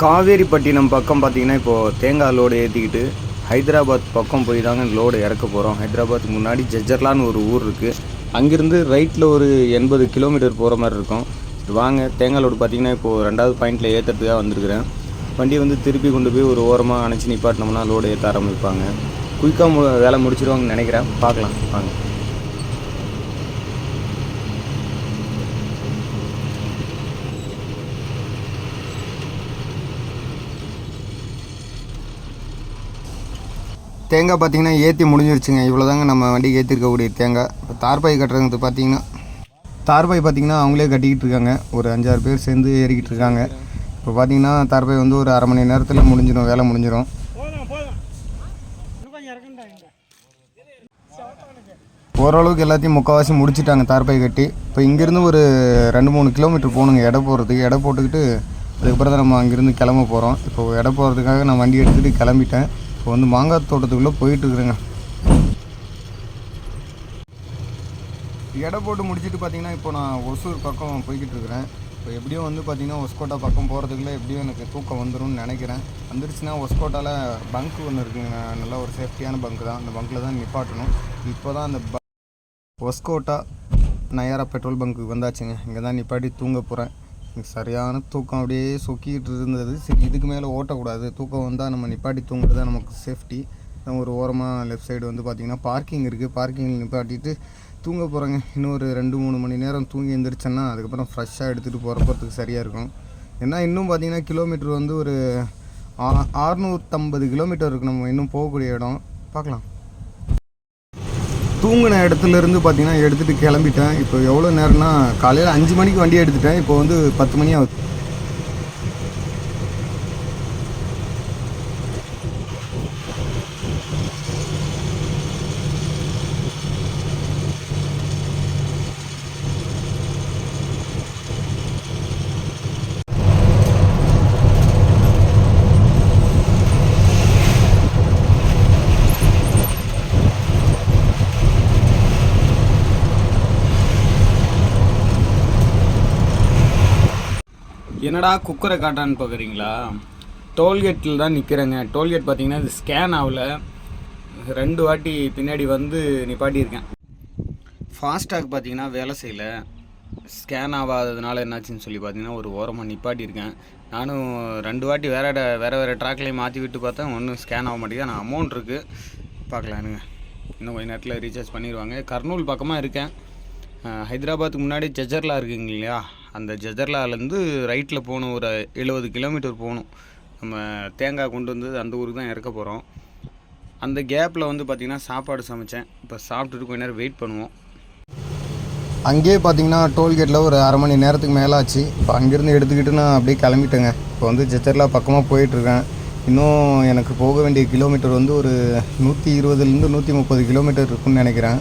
காவேரிப்பட்டினம் பக்கம் பார்த்தீங்கன்னா இப்போது தேங்காய் லோடு ஏற்றிக்கிட்டு ஹைதராபாத் பக்கம் போய் தாங்க லோடு இறக்க போகிறோம் ஹைதராபாத்துக்கு முன்னாடி ஜஜர்லான்னு ஒரு ஊர் இருக்குது அங்கேருந்து ரைட்டில் ஒரு எண்பது கிலோமீட்டர் போகிற மாதிரி இருக்கும். வாங்க தேங்காய் லோடு பார்த்தீங்கன்னா இப்போது ரெண்டாவது பாயிண்டில் ஏற்றுறதுக்காக வந்திருக்கிறேன். வண்டியை வந்து திருப்பி கொண்டு போய் ஒரு ஓரமாக அணைச்சி நிப்பாட்டினோம்னா லோடு ஏற்ற ஆரம்பிப்பாங்க. குயிக்காக மு வேலை முடிச்சிருவாங்கன்னு நினைக்கிறேன். பார்க்கலாம் வாங்க. தேங்காய் பார்த்தீங்கன்னா ஏற்றி முடிஞ்சிருச்சுங்க. இவ்வளோ தாங்க நம்ம வண்டிக்கு ஏற்றிருக்கக்கூடிய தேங்காய். இப்போ தார்பாய் கட்டுறது பார்த்தீங்கன்னா தார்பாய் பார்த்தீங்கன்னா அவங்களே கட்டிக்கிட்டு இருக்காங்க. ஒரு அஞ்சாறு பேர் சேர்ந்து ஏறிக்கிட்டு இருக்காங்க. இப்போ பார்த்தீங்கன்னா தார்பாய் வந்து ஒரு அரை மணி நேரத்தில் முடிஞ்சிடும் வேலை முடிஞ்சிடும் ஓரளவுக்கு எல்லாத்தையும் முக்கால்வாசி முடிச்சுட்டாங்க தார்பாய் கட்டி. இப்போ இங்கேருந்து ஒரு ரெண்டு மூணு கிலோமீட்டர் போகணுங்க எடை போகிறதுக்கு எடை போட்டுக்கிட்டு அதுக்கப்புறம் தான் நம்ம அங்கேருந்து கிளம்ப போகிறோம் இப்போ எடை போகிறதுக்காக நான் வண்டி எடுத்துகிட்டு கிளம்பிட்டேன். இப்போ வந்து மாங்காய் தோட்டத்துக்குள்ளே போயிட்டுருக்குறேங்க. எடை போட்டு முடிச்சுட்டு பார்த்தீங்கன்னா இப்போ நான் ஒசூர் பக்கம் போய்கிட்டு இருக்கிறேன் இப்போ எப்படியும் வந்து பார்த்தீங்கன்னா ஒஸ்கோட்டா பக்கம் போகிறதுக்குள்ளே எப்படியும் எனக்கு தூக்கம் வந்துடும் நினைக்கிறேன். வந்துருச்சுன்னா ஒஸ்கோட்டாவில் பங்க் ஒன்று இருக்குங்க. நல்ல ஒரு சேஃப்டியான பங்க் தான். அந்த பங்க்கில் தான் நிப்பாட்டணும். இப்போ தான் அந்த ப- ஒஸ்கோட்டா நயாரா பெட்ரோல் பங்க்கு வந்தாச்சுங்க. இங்கே தான் நிப்பாட்டி தூங்க போகிறேன் எனக்கு சரியான தூக்கம் அப்படியே சொக்கிட்டு இருந்தது. சரி இதுக்கு மேலே ஓட்டக்கூடாது. தூக்கம் வந்தால் நம்ம நிப்பாட்டி தூங்குறது தான் நமக்கு சேஃப்டி நம்ம ஒரு ஓரமாக லெஃப்ட் சைடு வந்து பார்த்திங்கன்னா பார்க்கிங் இருக்குது பார்க்கிங்கில் நிப்பாட்டிட்டு தூங்க போகிறேங்க இன்னும் ஒரு ரெண்டு மூணு மணி நேரம் தூங்கி எழுந்திரிச்சேன்னா அதுக்கப்புறம் ஃப்ரெஷ்ஷாக எடுத்துகிட்டு போகிறப்பறதுக்கு சரியாக இருக்கும். ஏன்னா இன்னும் பார்த்தீங்கன்னா கிலோமீட்டர் வந்து ஒரு ஆ- அறுநூத்தம்பது கிலோமீட்டர் இருக்குது நம்ம இன்னும் போகக்கூடிய இடம். பார்க்கலாம். தூங்கின இடத்துல இருந்து பார்த்தீங்கன்னா எடுத்துகிட்டு கிளம்பிட்டேன். இப்போ எவ்வளோ நேரம்னா காலையில் அஞ்சு மணிக்கு வண்டி எடுத்துட்டேன். இப்போ வந்து பத்து மணி ஆகுது. என்னடா குக்கரை காட்டான்னு பார்க்குறீங்களா டோல்கேட்டில் தான் நிற்கிறேங்க டோல்கேட் பார்த்தீங்கன்னா இது ஸ்கேன் ஆகல. ரெண்டு வாட்டி பின்னாடி வந்து நிப்பாட்டியிருக்கேன். ஃபாஸ்டாக் பார்த்தீங்கன்னா வேலை செய்யலை. ஸ்கேன் ஆகாததுனால என்னாச்சுன்னு சொல்லி பார்த்தீங்கன்னா ஒரு ஓரமாக நிப்பாட்டியிருக்கேன். நானும் ரெண்டு வாட்டி வேற வேறு வேறு ட்ராக்லேயும் மாற்றி விட்டு பார்த்தேன். ஒன்றும் ஸ்கேன் ஆக மாட்டேங்குது. ஆனால் அமௌண்ட் இருக்குது பார்க்கலானுங்க இன்னும் கொஞ்ச நேரத்தில் ரீசார்ஜ் பண்ணிடுவாங்க கர்னூல் பக்கமாக இருக்கேன். ஹைதராபாத்துக்கு முன்னாடி ஜஜர்லா இருக்குங்க இல்லையா? அந்த ஜஜர்லாலேருந்து ரைட்டில் போகணும் ஒரு எழுபது கிலோமீட்டர் போகணும். நம்ம தேங்காய் கொண்டு வந்து அந்த ஊருக்கு தான் இறக்க போகிறோம் அந்த கேப்பில் வந்து பார்த்திங்கன்னா சாப்பாடு சமைச்சேன். இப்போ சாப்பிட்டுட்டு கொஞ்ச நேரம் வெயிட் பண்ணுவோம். அங்கேயே பார்த்தீங்கன்னா டோல்கேட்டில் ஒரு அரை மணி நேரத்துக்கு மேலே ஆச்சு இப்போ அங்கேருந்து எடுத்துக்கிட்டு நான் அப்படியே கிளம்பிட்டேங்க. இப்போ வந்து ஜெச்சர்லா பக்கமாக போயிட்டுருக்கேன். இன்னும் எனக்கு போக வேண்டிய கிலோமீட்டர் வந்து ஒரு நூற்றி இருபதுலேருந்து நூற்றி முப்பது கிலோமீட்டர் இருக்குன்னு நினைக்கிறேன்.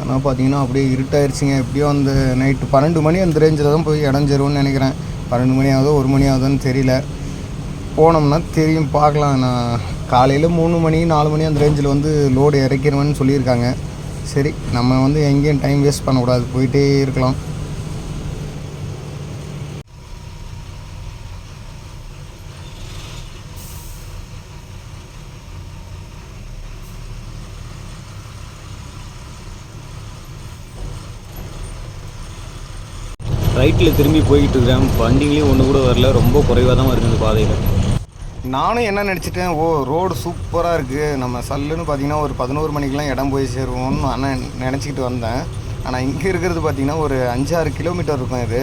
ஆனால் பார்த்தீங்கன்னா அப்படியே இருட்டாயிருச்சுங்க. எப்படியோ அந்த நைட்டு பன்னெண்டு மணி அந்த ரேஞ்சில் தான் போய் இடஞ்சிரும்னு நினைக்கிறேன். பன்னெண்டு மணி ஆகுதோ ஒரு மணி ஆகுதோன்னு தெரியல. போனோம்னா தெரியும் பார்க்கலாம். நான் காலையில் மூணு மணி நாலு மணி அந்த ரேஞ்சில் வந்து லோடு இறக்கிடுவேன்னு சொல்லியிருக்காங்க. சரி நம்ம வந்து எங்கேயும் டைம் வேஸ்ட் பண்ணக்கூடாது. போயிட்டே இருக்கலாம். ரைட்டில் திரும்பி போய்கிட்டு இருக்கிறேன் வண்டிங்களையும் ஒன்று கூட வரல. ரொம்ப குறைவாக தான் வருது இந்த பாதையில். நானும் என்ன நினச்சிட்டேன் ஓ ரோடு சூப்பராக இருக்குது நம்ம சல்லுன்னு பார்த்தீங்கன்னா ஒரு பதினோரு மணிக்கெலாம் இடம் போய் சேருவோம்னு அண்ணன் நினச்சிக்கிட்டு வந்தேன். ஆனால் இங்கே இருக்கிறது பார்த்தீங்கன்னா ஒரு அஞ்சாறு கிலோமீட்டர் இருக்கும் இது.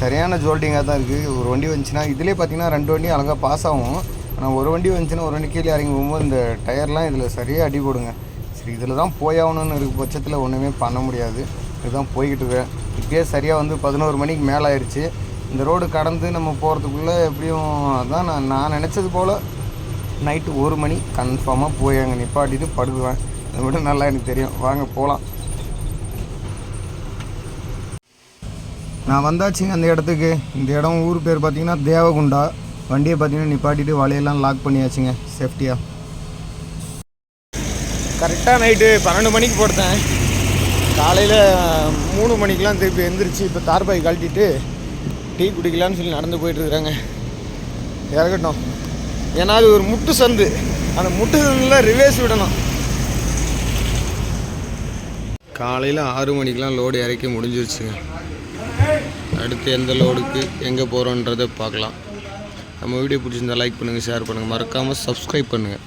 சரியான ஜோல்டிங்காக தான் இருக்குது ஒரு வண்டி வந்துச்சுன்னா இதிலே பார்த்தீங்கன்னா ரெண்டு வண்டி அழகாக பாஸ் ஆகும். ஆனால் ஒரு வண்டி வந்துச்சுன்னா ஒரு வண்டி கீழே இறங்கி போகும்போது இந்த டயர்லாம் இதில் சரியாக அடி போடுங்க. சரி இதில் தான் போயாகணும்னு இருக்க பட்சத்தில் ஒன்றுமே பண்ண முடியாது. இதுதான் போய்கிட்டு இருக்கேன் இப்பயே சரியாக வந்து பதினோரு மணிக்கு மேலே ஆயிடுச்சு இந்த ரோடு கடந்து நம்ம போகிறதுக்குள்ளே எப்படியும் அதான் நான் நான் நினச்சது போல் நைட்டு ஒரு மணி கன்ஃபார்மாக போய் அங்கே நிப்பாட்டிட்டு படுக்குவேன். அதை விட நல்லா எனக்கு தெரியும். வாங்க போகலாம் நான் வந்தாச்சுங்க அந்த இடத்துக்கு. இந்த இடம் ஊர் பேர் பார்த்தீங்கன்னா தேவகுண்டா. வண்டியை பார்த்தீங்கன்னா நிப்பாட்டிட்டு வலையெல்லாம் லாக் பண்ணியாச்சுங்க. சேஃப்டியாக கரெக்டாக நைட்டு பன்னெண்டு மணிக்கு போட்டேன். காலையில் மூணு மணிக்கெலாம் திருப்பி எந்திரிச்சு இப்போ தார்பாய் கழட்டிட்டு டீ குடிக்கலான்னு சொல்லி நடந்து போயிட்டுருக்குறாங்க இறக்கட்டும் ஏன்னா அது ஒரு முட்டு சந்து. அந்த முட்டு சந்தில் ரிவேஸ் விடணும். காலையில் ஆறு மணிக்கெலாம் லோடு இறக்கி முடிஞ்சிருச்சுங்க. அடுத்து எந்த லோடுக்கு எங்கே போகிறோன்றதை பார்க்கலாம். நம்ம வீடியோ பிடிச்சிருந்தா லைக் பண்ணுங்கள் ஷேர் பண்ணுங்கள் மறக்காமல் சப்ஸ்கிரைப் பண்ணுங்கள்